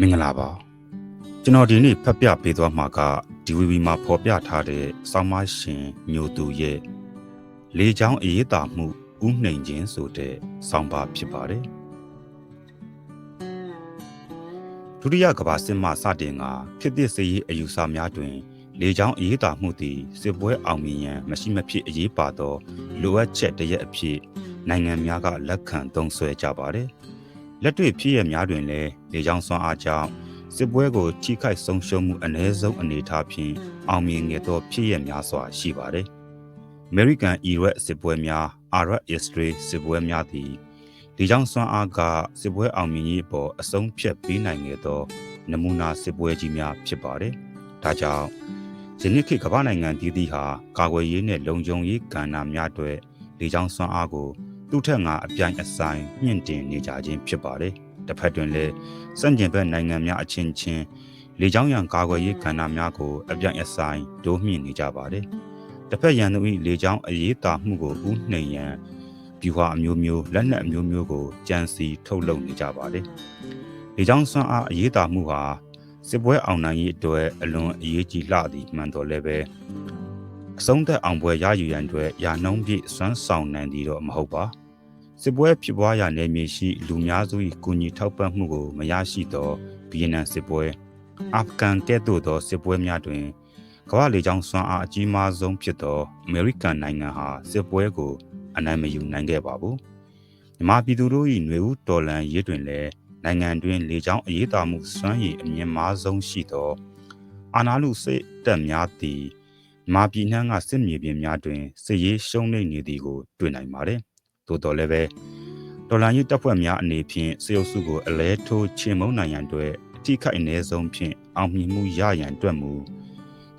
မင်္ဂလာပါကျွန်တော်ဒီနေ့ဖတ်ပြပေးသွားမှာက DVB မှာဖော်ပြထားတဲ့စောင်းမရှင်မျိုးသူရဲ့လေချောင်းအေးတာမှုဥနှိမ်ခြင်းဆိုတဲ့စောင်းပါဖြစ်ပါတယ်ဒုတိယကမ္ဘာစစ်မှစတင်ကခေတ်သစ်စရေးအယူဆများတွင် လေချောင်းအေးတာမှုသည်စစ်ပွဲအောင်မြင်ရန်မရှိမဖြစ်အရေးပါသောလိုအပ်ချက်တစ်ရက်အဖြစ်နိုင်ငံများကလက်ခံသုံးစွဲကြပါတယ် လက်တွေ့ဖြစ်ရများတွင်လည်းလေကြောင်းစွမ်းအားကြောင့်စစ်ပွဲကိုထိခိုက်ဆုံးရှုံးမှုအ ਨੇ ဆုံးအနေအထားဖြင့်အောင်မြင်ခဲ့သောဖြစ်ရများစွာရှိပါတယ်။ American Iraq စစ်ပွဲများ Arab Israel စစ်ပွဲများသည်လေကြောင်းစွမ်းအားကစစ်ပွဲအောင်မြင်ရေးပေါ်အဆုံးဖြတ်ပေးနိုင်ခဲ့သောနမူနာစစ်ပွဲကြီးများဖြစ်ပါတယ်။ဒါကြောင့်ယနေ့ခေတ်ကမ္ဘာနိုင်ငံတည်တည်ဟာကာကွယ်ရေးနဲ့လုံခြုံရေးကဏ္ဍများအတွက်လေကြောင်းစွမ်းအားကို သူ့ထက်ငါအပြိုင်အဆိုင်မြင့်တင်နေကြခြင်းဖြစ်ပါတယ်။တစ်ဖက်တွင်လည်းစန့်ကျင်ဘက်နိုင်ငံများအချင်းချင်းလေကြောင်းရန်ကာကွယ်ရေးကဏ္ဍများကိုအပြိုင်အဆိုင်တိုးမြင့်နေကြပါတယ်။တစ်ဖက်ရန်သူ၏လေကြောင်းအရေးတာမှုကိုဥနှိမ်ရန်ဗျူဟာအမျိုးမျိုးလက်နက်အမျိုးမျိုးကိုကြံစီထုတ်လုပ်နေကြပါတယ်။လေကြောင်းစွမ်းအားအရေးတာမှုဟာစစ်ပွဲအောင်နိုင်ရေးအတွက်အလွန်အရေးကြီးလှသည်မှန်တော်လည်းပဲ အဆုံးသက်အောင်ပွဲရယူရန်အတွက်ယာနှုံးပြည့်စွမ်းဆောင်နိုင်သည်တော့မဟုတ်ပါစစ်ပွဲဖြစ်ပွားရာနယ်မြေရှိလူများစု၏ကူညီထောက်ပံ့မှုကိုမရရှိသောဗီယက်နမ်စစ်ပွဲအာဖဂန်ကဲ့သို့သောစစ်ပွဲများတွင်ကမ္ဘာလေကြောင်းစွမ်းအားအကြီးမားဆုံးဖြစ်သောအမေရိကန်နိုင်ငံဟာစစ်ပွဲကိုအနိုင်မယူနိုင်ခဲ့ပါဘူးမြန်မာပြည်သူတို့၏ຫນွေဦးတော်လန်ရေးတွင်လည်းနိုင်ငံတွင်လေကြောင်းအရေးတာမှုစွမ်းရည်အမြင့်မားဆုံးရှိသော အာနာလူစိတ်တက်များသည် မာပြည်နှန်းကစစ်မြေပြင်များတွင်စစ်ရေးရှုံးနိမ့်နေသည်ကိုတွေ့နိုင်ပါတယ်။သို့တော်လည်းပဲဒေါ်လာရေးတပ်ဖွဲ့များအနေဖြင့်စေအုပ်စုကိုအလဲထိုးချေမှုန်းနိုင်ရန်အတွက်အထိခိုက်အနည်းဆုံးဖြင့်အောင်မြင်မှုရရန်အတွက်မူ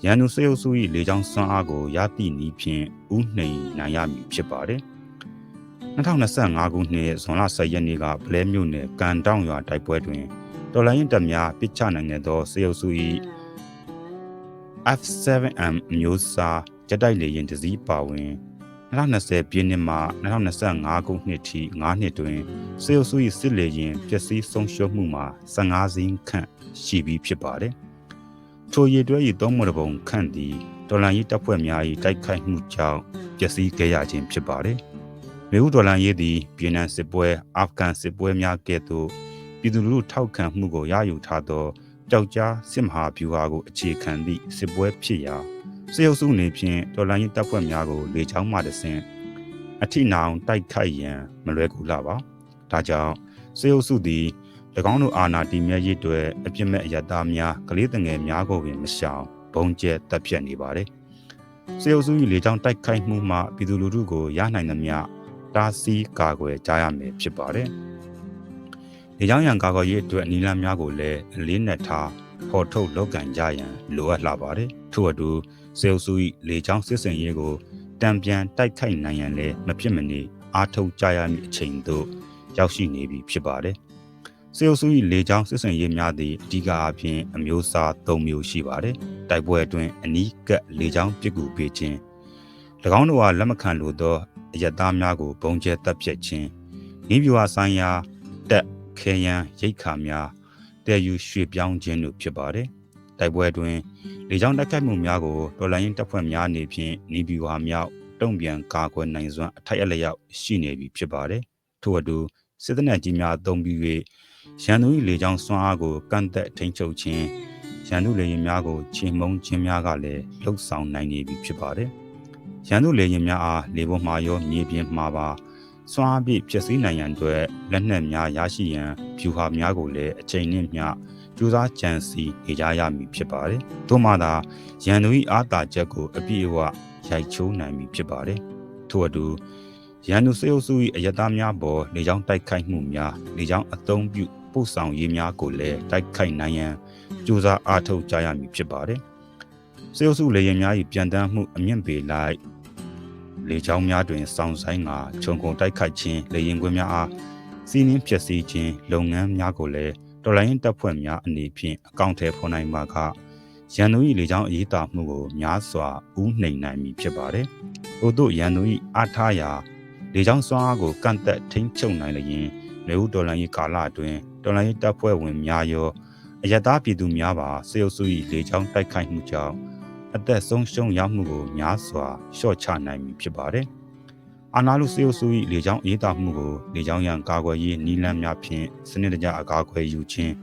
ရန်သူစေအုပ်စု၏လေကြောင်းစွမ်းအားကိုရသည့်နည်းဖြင့်ဥနှိမ်နိုင်ရမည်ဖြစ်ပါတယ်။2025ခုနှစ်ဇွန်လ10ရက်နေ့ကဗလဲမြို့နယ်ကန်တောင်ရွာတိုက်ပွဲတွင်ဒေါ်လာရင်တပ်များပစ်ချနိုင်ခဲ့သောစေအုပ်စု၏ F7M အမျိုးအစားဂျက်တိုက်လေယာဉ်တစ်စီးပါဝင်2020ပြည့်နှစ်မှ2025ခုနှစ်ထိ9နှစ်တွင်စေအုပ်စု၏စစ်လေယာဉ်ပျက်စီးဆုံးရှုံးမှုမှာ15စင်းခန့်ရှိပြီးဖြစ်ပါတယ်။ထိုရည်တွဲ၏သုံးမပုံခန့်သည်ဒေါ်လာရေးတပ်ဖွဲ့များ၏တိုက်ခိုက်မှုကြောင့်ပျက်စီးခဲ့ရခြင်းဖြစ်ပါတယ်။မြေဦးဒေါ်လာရေးသည်ဗီယက်နမ်စစ်ပွဲအာဖဂန်စစ်ပွဲများကဲ့သို့ပြည်သူလူထုထောက်ခံမှုကိုရယူထားသော ကြောက်ကြားစစ်မဟာဗျူဟာကိုအခြေခံသည့်စစ်ပွဲဖြစ်ရာစစ်ရုပ်စုနေဖြင့်တော်လိုင်းရေးတပ်ဖွဲ့များကိုလေချောင်းမှတဆင့်အထိနာအောင်တိုက်ခိုက်ရန်မလွယ်ကူလာပါဒါကြောင့်စစ်ရုပ်စုသည်၎င်းတို့အာဏာတည်မြဲရေးအတွက်အပြစ်မဲ့အယက်သားများကလေးငယ်များကိုပင်မရှောင်ဘုံကျဲတပ်ဖြတ်နေပါတယ်စစ်ရုပ်စု၏လေချောင်းတိုက်ခိုက်မှုမှပြည်သူလူထုကိုရနိုင်သမျှတားဆီးကာကွယ်ကြရမယ်ဖြစ်ပါတယ် လေကြောင်းရန်ကာကွယ်ရေးအတွက်နီလန်းများကိုလည်းအလေးနက်ထားဖော်ထုတ်လုပ်ကင်ကြရန်လိုအပ်လာပါတယ်ထို့အတူစေအုပ်စု၏လေကြောင်းစစ်စင်ရေးကိုတံပြန်တိုက်ခိုက်နိုင်ရန်လည်းမဖြစ်မနေအားထုတ်ကြရမည့်အချိန်သို့ရောက်ရှိနေပြီဖြစ်ပါတယ်စေအုပ်စု၏လေကြောင်းစစ်စင်ရေးများသည့်အဓိကအားဖြင့်အမျိုးအစား၃မျိုးရှိပါတယ်တိုက်ပွဲအတွင်းအနီးကပ်လေကြောင်းပစ်ကူပေးခြင်း၎င်းတို့ကလက်မခံလိုသောအယက်သားများကိုပုံကျဲတပ်ဖြတ်ခြင်းဤဗျူဟာဆိုင်ရာတက် ခဲယမ်းရိတ်ခါများတည်ယူရွှေ့ပြောင်းခြင်းတို့ဖြစ်ပါတယ်တိုက်ပွဲအတွင်းလေကြောင်းတိုက်ခိုက်မှုများကိုဒေါ်လာရင်းတပ်ဖွဲ့များအနေဖြင့်နီဘီဝါမြောက်တုံ့ပြန်ကာကွယ်နိုင်စွမ်းအထိုက်အလျောက်ရှိနေပြီဖြစ်ပါတယ်ထို့အတူစစ်တပ်နယ်ကြီးများအုံပြီး၍ရန်သူ၏လေကြောင်းစွမ်းအားကိုကန့်သက်ထိန်းချုပ်ခြင်းရန်သူလေယာဉ်များကိုချေမှုန်းခြင်းများကလည်းလှုပ်ဆောင်နိုင်နေပြီဖြစ်ပါတယ်ရန်သူလေယာဉ်များအားလေပေါ်မှရောမြေပြင်မှပါ စွမ်းအားပြည့်ဖြစ်စည်းနိုင်ရန်အတွက်လက်နက်များရရှိရန်ဖြူဟာများကိုလည်းအချိန်နှင့်မျှကြိုးစားကြံစီနေကြရမည်ဖြစ်ပါတယ်။သို့မှသာရန်သူ၏အာသာချက်ကိုအပြည့်အဝရိုက်ချိုးနိုင်မည်ဖြစ်ပါတယ်။ထို့အတူရန်သူစေအုပ်စု၏အယတားများပေါ်လေကြောင်းတိုက်ခိုက်မှုများလေကြောင်းအသုံးပြုပို့ဆောင်ရေးများကိုလည်းတိုက်ခိုက်နိုင်ရန်ကြိုးစားအားထုတ်ကြရမည်ဖြစ်ပါတယ်။စေအုပ်စုလေယာဉ်များ၏ပြန်တမ်းမှုအမြင့်ပေလိုက် လေကြောင်းများတွင်စောင့်ဆိုင်ကခြုံကုန်တိုက်ခိုက်ခြင်းလေရင်ခွင်များအားစီးနှင်းဖြစ်စီခြင်းလုပ်ငန်းများကိုလည်းတော်လိုင်းတပ်ဖွဲ့များအနေဖြင့်အကောင့်ထဲဖော်နိုင်မှာကရန်သူ၏လေကြောင်းအရေးတာမှုကိုများစွာဥနှိမ်နိုင်မည်ဖြစ်ပါတယ်။ထို့သောရန်သူ၏အားထားရာလေကြောင်းစွမ်းအားကိုကန့်သက်ထိန်းချုပ်နိုင်လျင်လေဦးတော်လိုင်း၏ကာလအတွင်းတော်လိုင်းတပ်ဖွဲ့ဝင်များရောအယက်သားပြည်သူများပါစေအုပ်စု၏လေကြောင်းတိုက်ခိုက်မှုကြောင့် အသက်ဆုံးရှုံးရမှုကိုများစွာရှော့ချနိုင်ပြီဖြစ်ပါတယ်။အာနာလူစေအုပ်စု၏လေကြောင်းအေးတာမှုကိုလေကြောင်းရန်ကာကွယ်ရေးနီလန်းများဖြင့်စနစ်တကျအကာအကွယ်ယူခြင်း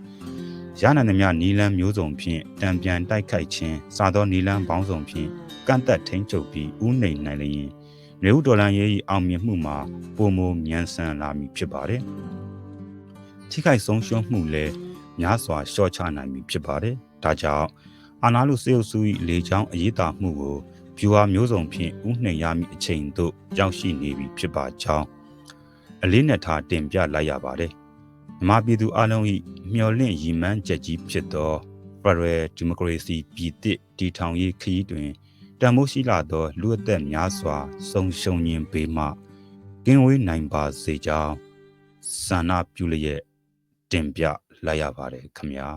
ရနိုင်သမျှနီလန်းမျိုးစုံဖြင့်တံပြန်တိုက်ခိုက်ခြင်းစာသောနီလန်းပေါင်းစုံဖြင့်ကန့်သက်ထိန်ချုပ်ပြီးဥနှိမ်နိုင်လျင်နေဦးဒေါ်လာရေး၏အောင်မြင်မှုမှာပုံမမြန်ဆန်လာမည်ဖြစ်ပါတယ်။ထိခိုက်ဆုံးရှုံးမှုလည်းများစွာရှော့ချနိုင်ပြီဖြစ်ပါတယ်။ဒါကြောင့် အာနာလူစေအုပ်စု၏လေချောင်းအရေးတာမှုကိုဗျူဟာမျိုးစုံဖြင့်ဥနှိမ်ရမည့်အချိန်သို့ရောက်ရှိနေပြီဖြစ်ပါကြောင်းအလေးနဲ့ထားတင်ပြလိုက်ရပါတယ်။မြန်မာပြည်သူအလုံး၏မျှော်လင့်ရည်မှန်းချက်ကြီးဖြစ်သောဖရယ်ဒီမိုကရေစီပြည်သစ်တည်ထောင်ရေးခရီးတွင်တန်မိုးရှိလာသောလူအသက်များစွာဆုံရှုံခြင်းပေမှကင်းဝေးနိုင်ပါစေကြောင်းဆန္ဒပြုလျက်တင်ပြလိုက်ရပါတယ်ခမညာ